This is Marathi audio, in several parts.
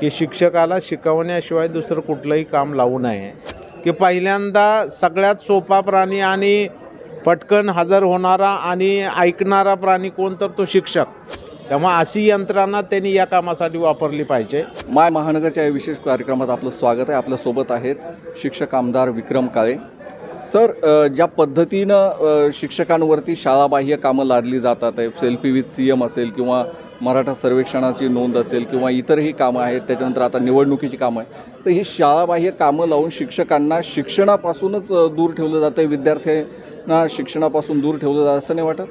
की शिक्षकाला शिकवण्याशिवाय दुसरं कुठलंही काम लावू नये. की पहिल्यांदा सगळ्यात सोपा प्राणी आणि पटकन हजर होणारा आणि ऐकणारा प्राणी कोण तर तो शिक्षक. त्यामुळे अशी यंत्रणा त्यांनी या कामासाठी वापरली पाहिजे. माय महानगरच्या या विशेष कार्यक्रमात आपलं स्वागत आहे. आपल्यासोबत आहेत शिक्षक आमदार विक्रम काळे. सर ज्या पद्धतीनं शिक्षकांवरती शाळाबाह्य कामं लादली जातात आहे सेल्फी विथ सी एम असेल किंवा मराठा सर्वेक्षणाची नोंद असेल किंवा इतरही कामं आहेत त्याच्यानंतर आता निवडणुकीची कामं आहे तर ही शाळाबाह्य कामं लावून शिक्षकांना शिक्षणापासूनच दूर ठेवलं जातं आहे विद्यार्थ्यांना शिक्षणापासून दूर ठेवलं जातं असं नाही वाटत?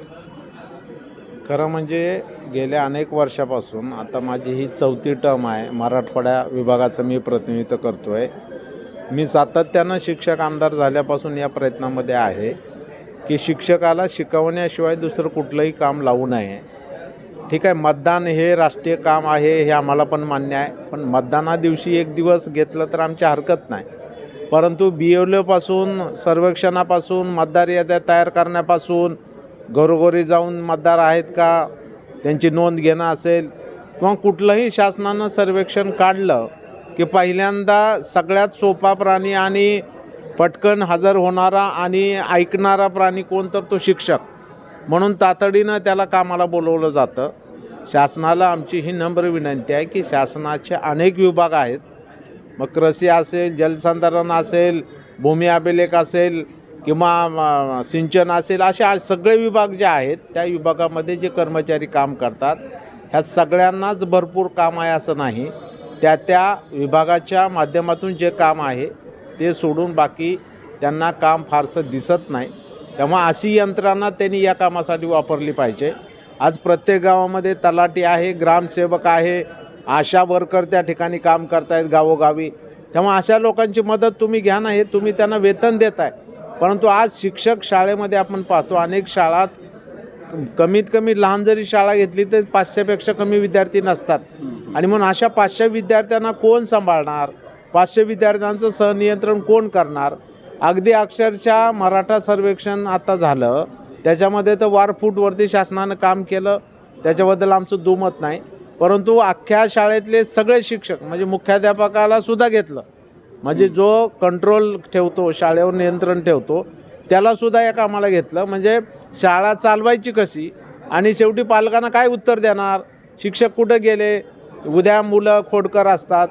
खरं म्हणजे गेल्या अनेक वर्षापासून आता माझी ही चौथी टर्म आहे मराठवाड्या विभागाचं मी प्रतिनिधित्व करतो आहे मी सातत्यानं शिक्षक आमदार झाल्यापासून या प्रयत्नामध्ये आहे की शिक्षकाला शिकवण्याशिवाय दुसरं कुठलंही काम लावू नये. ठीक आहे मतदान हे राष्ट्रीय काम आहे हे आम्हाला पण मान्य आहे. पण मतदाना दिवशी एक दिवस घेतलं तर आमची हरकत नाही. परंतु बी एल ओपासून सर्वेक्षणापासून मतदार याद्या तयार करण्यापासून घरोघरी जाऊन मतदार आहेत का त्यांची नोंद घेणं असेल किंवा कुठलंही शासनानं सर्वेक्षण काढलं की पहिल्यांदा सगळ्यात सोपा प्राणी आणि पटकन हजर होणारा आणि ऐकणारा प्राणी कोण तर तो शिक्षक. म्हणून तातडीनं त्याला कामाला बोलवलं जातं. शासनाला आमची ही नम्र विनंती आहे की शासनाचे अनेक विभाग आहेत. मग कृषी असेल जलसंधारण असेल भूमी अभिलेख असेल किंवा सिंचन असेल असे सगळे विभाग जे आहेत त्या विभागामध्ये जे कर्मचारी काम करतात ह्या सगळ्यांनाच भरपूर काम आहे असं नाही. त्या त्या विभागाच्या माध्यमातून जे काम आहे ते सोडून बाकी त्यांना काम फारसं दिसत नाही. त्यामुळे अशी यंत्रणा त्यांनी या कामासाठी वापरली पाहिजे. आज प्रत्येक गावामध्ये तलाठी आहे ग्रामसेवक आहे आशा वर्कर त्या ठिकाणी काम करतायत गावोगावी. त्यामुळे अशा लोकांची मदत तुम्ही घ्या ना हे तुम्ही त्यांना वेतन देताय. परंतु आज शिक्षक शाळेमध्ये आपण पाहतो अनेक शाळात कमीत कमी लहान जरी शाळा घेतली तर पाचशेपेक्षा कमी विद्यार्थी नसतात. आणि म्हणून अशा पाचशे विद्यार्थ्यांना कोण सांभाळणार? पाचशे विद्यार्थ्यांचं सहनियंत्रण कोण करणार? अगदी अक्षरशः मराठा सर्वेक्षण आता झालं. त्याच्यामध्ये तर वार फूटवरती शासनानं काम केलं. त्याच्याबद्दल आमचं दुमत नाही. परंतु अख्ख्या शाळेतले सगळे शिक्षक म्हणजे मुख्याध्यापकाला सुद्धा घेतलं. म्हणजे जो कंट्रोल ठेवतो शाळेवर नियंत्रण ठेवतो त्यालासुद्धा या कामाला घेतलं. म्हणजे शाळा चालवायची कशी? आणि शेवटी पालकांना काय उत्तर देणार? शिक्षक कुठं गेले? उद्या मुलं खोडकर असतात.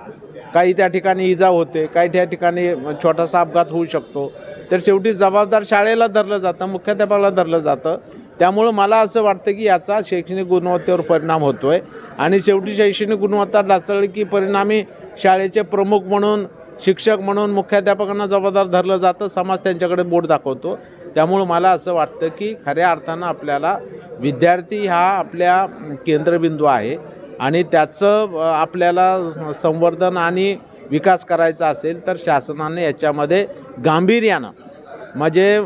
काही त्या ठिकाणी इजा होते काही त्या ठिकाणी छोटासा अपघात होऊ शकतो. तर शेवटी जबाबदार शाळेला धरलं जातं मुख्याध्यापकाला धरलं जातं. त्यामुळं मला असं वाटतं की याचा शैक्षणिक गुणवत्तेवर परिणाम होतो आहे आणि शेवटी शैक्षणिक गुणवत्ता ढासळली की परिणामी शाळेचे प्रमुख म्हणून शिक्षक म्हणून मुख्याध्यापकांना जबाबदार धरलं जातं. समाज त्यांच्याकडे बोट दाखवतो. त्यामुळं मला असं वाटतं की खऱ्या अर्थानं आपल्याला विद्यार्थी हा आपल्या केंद्रबिंदू आहे आणि त्याचं आपल्याला संवर्धन आणि विकास करायचा असेल तर शासनाने याच्यामध्ये गांभीर्यानं म्हणजे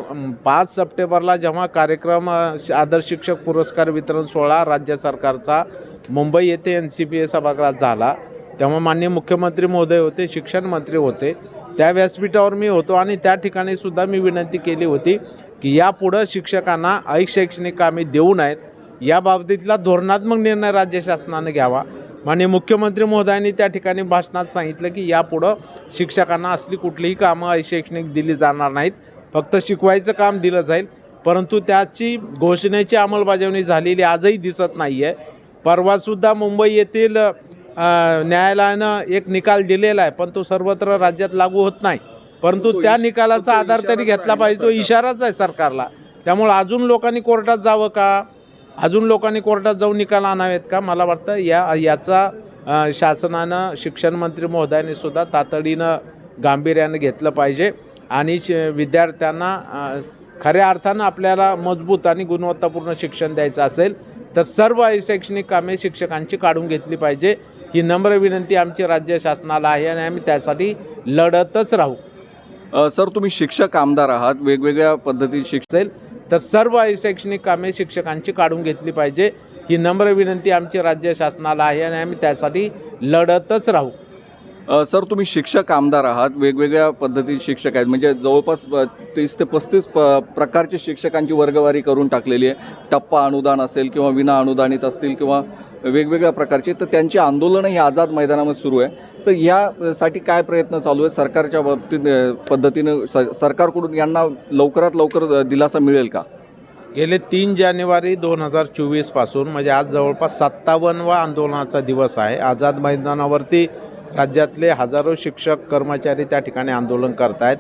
पाच सप्टेंबरला जेव्हा कार्यक्रम श- आदर्श शिक्षक पुरस्कार वितरण सोहळा राज्य सरकारचा मुंबई येथे एन सी पी ए सभागृहात झाला तेव्हा माननीय मुख्यमंत्री महोदय होते शिक्षण मंत्री होते. त्या व्यासपीठावर मी होतो आणि त्या ठिकाणी सुद्धा मी विनंती केली होती की यापुढं शिक्षकांना शैक्षणिक कामे देऊ नयेत. या बाबतीतला धोरणात्मक निर्णय राज्य शासनानं घ्यावा. माननीय मुख्यमंत्री महोदयांनी त्या ठिकाणी भाषणात सांगितलं की यापुढं शिक्षकांना असली कुठलीही कामं अशैक्षणिक दिली जाणार नाहीत. फक्त शिकवायचं काम दिलं जाईल. परंतु त्याची घोषणेची अंमलबजावणी झालेली आजही दिसत नाही आहे परवासुद्धा मुंबई येथील न्यायालयानं एक निकाल दिलेला आहे पण तो सर्वत्र राज्यात लागू होत नाही. परंतु त्या निकालाचा आधार इशाराच घेतला पाहिजे तो. इशाराच आहे सरकारला. त्यामुळे अजून लोकांनी कोर्टात जावं का? अजून लोकांनी कोर्टात जाऊन निकाल आणावेत का? मला वाटतं या याचा शासनानं शिक्षण मंत्री महोदयांनी सुद्धा तातडीनं गांभीर्यानं घेतलं पाहिजे. आणि श विद्यार्थ्यांना खऱ्या अर्थानं आपल्याला मजबूत आणि गुणवत्तापूर्ण शिक्षण द्यायचं असेल तर सर्व शैक्षणिक कामे शिक्षकांची काढून घेतली पाहिजे. ही नम्र विनंती आमची राज्य शासनाला आहे आणि आम्ही त्यासाठी लढतच राहू. सर तुम्ही शिक्षक आमदार आहात वेगवेगळ्या पद्धती शिक्षक असेल तर सर्व शैक्षणिक कामे शिक्षकांची काढून घेतली पाहिजे. ही नम्र विनंती आमची राज्य शासनाला आहे आणि आम्ही त्यासाठी लढतच राहू. सर तुम्ही शिक्षक आमदार आहात. वेगवेगळ्या पद्धती शिक्षक आहेत. म्हणजे जवळपास तीस ते पस्तीस प प्रकारचे शिक्षकांची वर्गवारी करून टाकलेली आहे. टप्पा अनुदान असेल किंवा विना अनुदानित असतील किंवा वेगवेगळ्या प्रकारचे तर त्यांची आंदोलनं ही आझाद मैदानामध्ये सुरू आहे. तर यासाठी काय प्रयत्न चालू आहे? सरकारच्या बाबतीत पद्धतीनं स सरकारकडून यांना लवकरात लवकर दिलासा मिळेल का? गेले तीन जानेवारी दोन हजार चोवीसपासून म्हणजे आज जवळपास सत्तावन्नवा आंदोलनाचा दिवस आहे. आझाद मैदानावरती राज्यातले हजारो शिक्षक कर्मचारी त्या ठिकाणी आंदोलन करत आहेत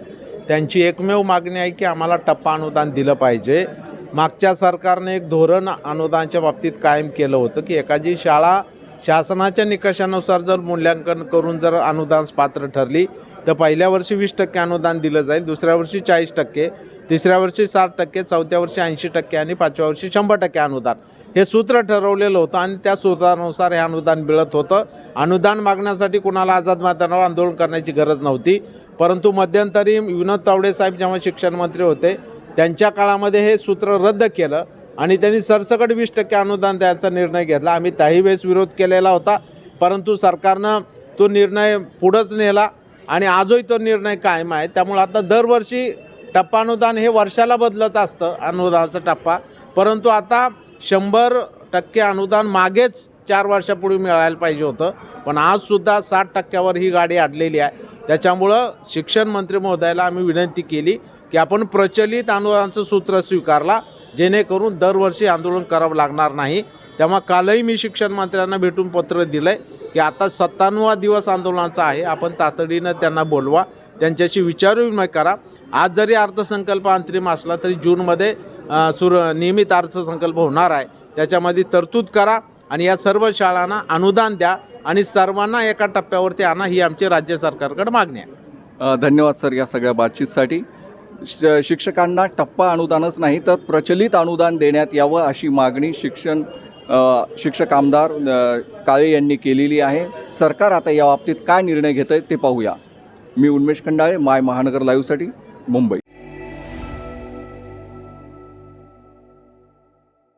त्यांची एकमेव मागणी आहे की आम्हाला टप्पा अनुदान दिलं पाहिजे. मागच्या सरकारने एक धोरण अनुदानाच्या बाबतीत कायम केलं होतं की एखादी शाळा शासनाच्या निकषानुसार जर मूल्यांकन करून जर अनुदान पात्र ठरली तर पहिल्या वर्षी वीस टक्के अनुदान दिलं जाईल दुसऱ्या वर्षी चाळीस टक्के. तिसऱ्या वर्षी साठ टक्के चौथ्या वर्षी ऐंशी टक्के आणि पाचव्या वर्षी शंभर टक्के अनुदान. हे सूत्र ठरवलेलं होतं आणि त्या सूत्रानुसार हे अनुदान मिळत होतं. अनुदान मागण्यासाठी कुणाला आझाद मैदानावर आंदोलन करण्याची गरज नव्हती. परंतु मध्यंतरी विनोद तावडे साहेब जेव्हा शिक्षण मंत्री होते त्यांच्या काळामध्ये हे सूत्र रद्द केलं आणि त्यांनी सरसकट वीस टक्के अनुदान द्यायचा निर्णय घेतला. आम्ही त्याही वेळेस विरोध केलेला होता. परंतु सरकारनं तो निर्णय पुढंच नेला आणि आजही तो निर्णय कायम आहे. त्यामुळे आता दरवर्षी टप्पा अनुदान हे वर्षाला बदलत असतं अनुदानाचा टप्पा. परंतु आता शंभर टक्के अनुदान मागेच चार वर्षापूर्वी मिळायला पाहिजे होतं. पण आजसुद्धा साठ टक्क्यावर ही गाडी अडलेली आहे. त्याच्यामुळं शिक्षण मंत्री महोदयाला आम्ही विनंती केली की आपण प्रचलित अनुदानाचं सूत्र स्वीकारला जेणेकरून दरवर्षी आंदोलन करावं लागणार नाही. तेव्हा कालही मी शिक्षण मंत्र्यांना भेटून पत्र दिलं आहे की आता सत्त्याण्णवा दिवस आंदोलनाचा आहे. आपण तातडीनं त्यांना बोलवा त्यांच्याशी विचारविनिमय करा. आज जरी अर्थसंकल्प अंतरिम असला तरी जूनमध्ये सुर नियमित अर्थसंकल्प होणार आहे. त्याच्यामध्ये तरतूद करा आणि या सर्व शाळांना अनुदान द्या आणि सर्वांना एका टप्प्यावरती आणा ही आमची राज्य सरकारकडे मागणी आहे. धन्यवाद सर या सगळ्या बातचीतसाठी. श- शिक्षकांना टप्पा अनुदानच नाही तर प्रचलित अनुदान देण्यात यावं अशी मागणी शिक्षण शिक्षक आमदार काळे यांनी केलेली आहे. सरकार आता या बाबतीत काय निर्णय घेतं आहे ते पाहूया. मी उन्मेष खंडाळे माय महानगर लाईव्हसाठी. मुंबई